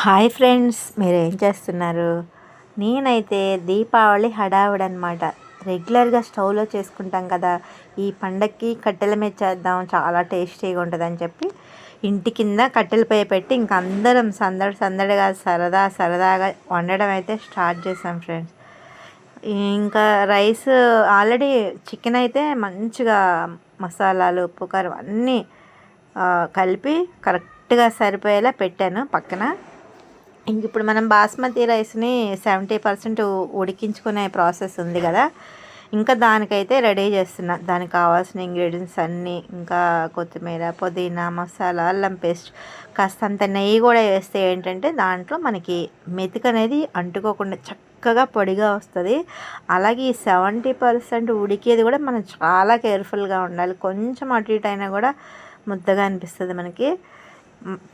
Hi friends మీరు ఏం చేస్తున్నారు? నేనైతే దీపావళి హడావుడి అనమాట రెగ్యులర్గా స్టవ్లో చేసుకుంటాం కదా ఈ పండక్కి కట్టెల మీద చేద్దాం చాలా టేస్టీగా ఉంటుందని చెప్పి ఇంటి కింద కట్టెలపై పెట్టి ఇంక అందరం సందడి సందడిగా సరదా సరదాగా వండడం అయితే స్టార్ట్ చేసాం ఫ్రెండ్స్. ఇంకా రైస్ ఆల్రెడీ చికెన్ అయితే మంచిగా మసాలాలు ఉప్పు కారం అన్నీ కలిపి కరెక్ట్గా సరిపోయేలా పెట్టాను పక్కన. ఇంక ఇప్పుడు మనం బాస్మతి రైస్ని సెవెంటీ పర్సెంట్ ఉడికించుకునే ప్రాసెస్ ఉంది కదా. ఇంకా దానికైతే రెడీ చేస్తున్నా. దానికి కావాల్సిన ఇంగ్రీడియంట్స్ అన్నీ ఇంకా కొత్తిమీర పుదీనా మసాలా అల్లం పేస్ట్ కాస్తంత నెయ్యి కూడా వేస్తే ఏంటంటే దాంట్లో మనకి మెతుకు అనేది అంటుకోకుండా చక్కగా పొడిగా వస్తుంది. అలాగే ఈ సెవెంటీ పర్సెంట్ ఉడికేది కూడా మనం చాలా కేర్ఫుల్గా ఉండాలి. కొంచెం అటు ఇటు అయినా కూడా ముద్దగా అనిపిస్తుంది మనకి.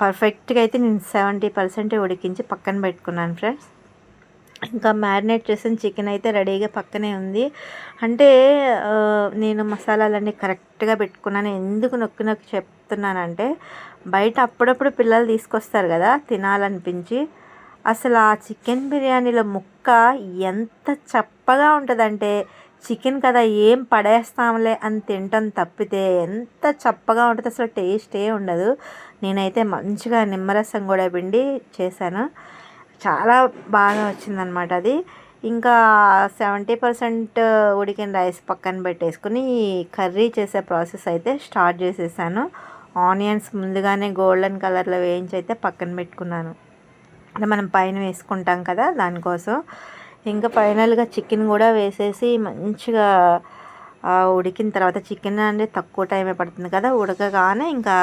పర్ఫెక్ట్గా అయితే నేను సెవెంటీ పర్సెంట్ ఉడికించి పక్కన పెట్టుకున్నాను ఫ్రెండ్స్. ఇంకా మ్యారినేట్ చేసిన చికెన్ అయితే రెడీగా పక్కనే ఉంది. అంటే నేను మసాలాలన్నీ కరెక్ట్గా పెట్టుకున్నాను. ఎందుకు నొక్కి నొక్కి చెప్తున్నానంటే బయట అప్పుడప్పుడు పిల్లలు తీసుకొస్తారు కదా తినాలనిపించి. అసలు ఆ చికెన్ బిర్యానీలో ముక్క ఎంత చప్పగా ఉంటుందంటే చికెన్ కదా ఏం పడేస్తాంలే అని తింటాం తప్పితే ఎంత చప్పగా ఉంటుంది అసలు టేస్టే ఉండదు. నేనైతే మంచిగా నిమ్మరసం కూడా పిండి చేశాను. చాలా బాగా వచ్చిందనమాట అది. ఇంకా సెవెంటీ పర్సెంట్ ఉడికిన రైస్ పక్కన పెట్టేసుకుని ఈ కర్రీ చేసే ప్రాసెస్ అయితే స్టార్ట్ చేసేసాను. ఆనియన్స్ ముందుగానే గోల్డెన్ కలర్లో వేయించి అయితే పక్కన పెట్టుకున్నాను. అంటే మనం పైన వేసుకుంటాం కదా దానికోసం. ఇంకా ఫైనల్గా చికెన్ కూడా వేసేసి మంచిగా ఉడికిన తర్వాత చికెన్ అంటే తక్కువ టైమే పడుతుంది కదా ఉడకగానే ఇంకా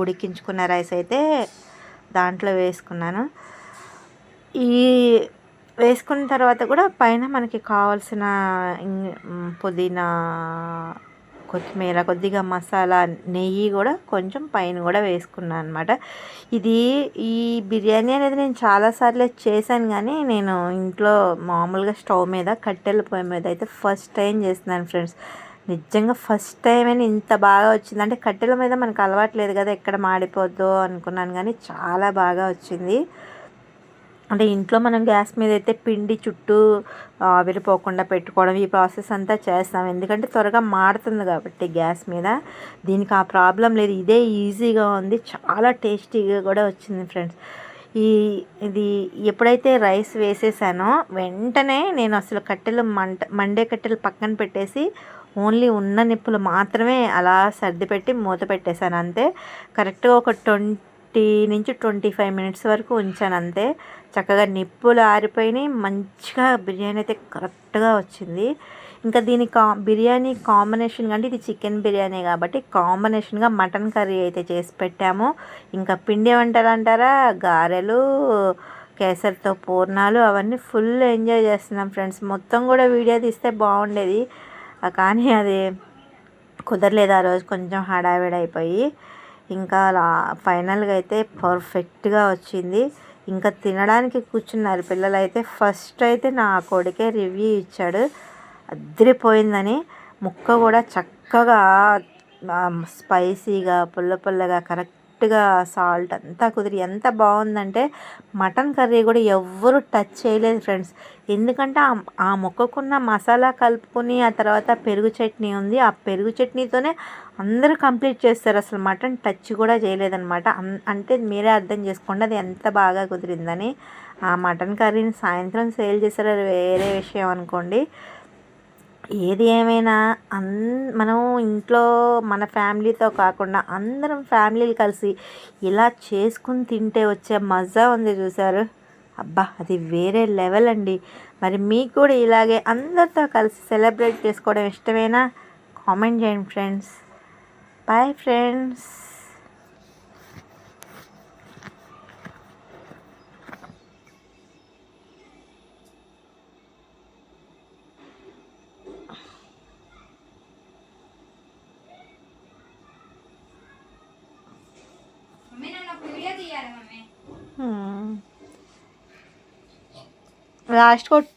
ఉడికించుకున్న రైస్ అయితే దాంట్లో వేసుకున్నాను. ఈ వేసుకున్న తర్వాత కూడా పైన మనకి కావాల్సిన పుదీనా కొత్తిమీర కొద్దిగా మసాలా నెయ్యి కూడా కొంచెం పైన కూడా వేసుకున్నాను అనమాట ఇది ఈ బిర్యానీ అనేది నేను చాలాసార్లు చేశాను కానీ నేను ఇంట్లో మామూలుగా స్టవ్ మీద కట్టెల పొయ్యి మీద అయితే ఫస్ట్ టైం చేస్తున్నాను ఫ్రెండ్స్. నిజంగా ఫస్ట్ టైం అని ఇంత బాగా వచ్చింది. అంటే కట్టెల మీద మనకు అలవాట్లేదు కదా ఎక్కడ మాడిపోద్దో అనుకున్నాను కానీ చాలా బాగా వచ్చింది. అంటే ఇంట్లో మనం గ్యాస్ మీద అయితే పిండి చుట్టూ ఆవిరిపోకుండా పెట్టుకోవడం ఈ ప్రాసెస్ అంతా చేస్తాం. ఎందుకంటే త్వరగా మాడుతుంది కాబట్టి గ్యాస్ మీద. దీనికి ఆ ప్రాబ్లం లేదు. ఇదే ఈజీగా ఉంది. చాలా టేస్టీగా కూడా వచ్చింది ఫ్రెండ్స్. ఈ ఇది ఎప్పుడైతే రైస్ వేసేసానో వెంటనే నేను అసలు కట్టెలు మంట మండే కట్టెలు పక్కన పెట్టేసి ఓన్లీ ఉన్న నిప్పులు మాత్రమే అలా సర్ది పెట్టి మూత పెట్టేశాను. అంతే. కరెక్ట్గా ఒక ట్వంటీ నుంచి ట్వంటీ ఫైవ్ మినిట్స్ వరకు ఉంచాను అంతే. చక్కగా నిప్పులు ఆరిపోయినాయి. మంచిగా బిర్యానీ అయితే కరెక్ట్గా వచ్చింది. ఇంకా దీని కా బిర్యానీ కాంబినేషన్ అంటే ఇది చికెన్ బిర్యానీ కాబట్టి కాంబినేషన్గా మటన్ కర్రీ అయితే చేసి పెట్టాము. ఇంకా పిండి వంటలు అంటారా? గారెలు కేసరితో పూర్ణాలు అవన్నీ ఫుల్ ఎంజాయ్ చేస్తున్నాం ఫ్రెండ్స్. మొత్తం కూడా వీడియో తీస్తే బాగుండేది. కానీ అది కుదరలేదు ఆ రోజు. కొంచెం హడావిడి అయిపోయి. ఇంకా అలా ఫైనల్గా అయితే పర్ఫెక్ట్గా వచ్చింది. ఇంకా తినడానికి కూర్చున్నారు పిల్లలు అయితే ఫస్ట్ అయితే నా కొడుకే రివ్యూ ఇచ్చాడు. అదిరిపోయిందని. ముక్క కూడా చక్కగా స్పైసీగా పుల్ల పుల్లగా కరెక్ట్ కరెక్ట్గా సాల్ట్ అంతా కుదిరి. ఎంత బాగుందంటే మటన్ కర్రీ కూడా ఎవ్వరు టచ్ చేయలేదు ఫ్రెండ్స్. ఎందుకంటే ఆ మొక్కకున్న మసాలా కలుపుకొని ఆ తర్వాత పెరుగు చట్నీ ఉంది. ఆ పెరుగు చట్నీతోనే అందరూ కంప్లీట్ చేస్తారు. అసలు మటన్ టచ్ కూడా చేయలేదన్నమాట. అన్- అంటే మీరే అర్థం చేసుకోండి అది ఎంత బాగా కుదిరిందని. ఆ మటన్ కర్రీని సాయంత్రం సేల్ చేశారు అది వేరే విషయం అనుకోండి. ఏది ఏమైనా అన్ మనం ఇంట్లో మన ఫ్యామిలీతో కాకుండా అందరం ఫ్యామిలీలు కలిసి ఇలా చేసుకుని తింటే వచ్చే మజా ఉంది చూసారు అబ్బా అది వేరే లెవెల్ అండి. మరి మీకు కూడా ఇలాగే అందరితో కలిసి సెలబ్రేట్ చేసుకోవడం ఇష్టమేనా? కామెంట్ చేయండి ఫ్రెండ్స్. Bye friends. లాస్ట్ కొట్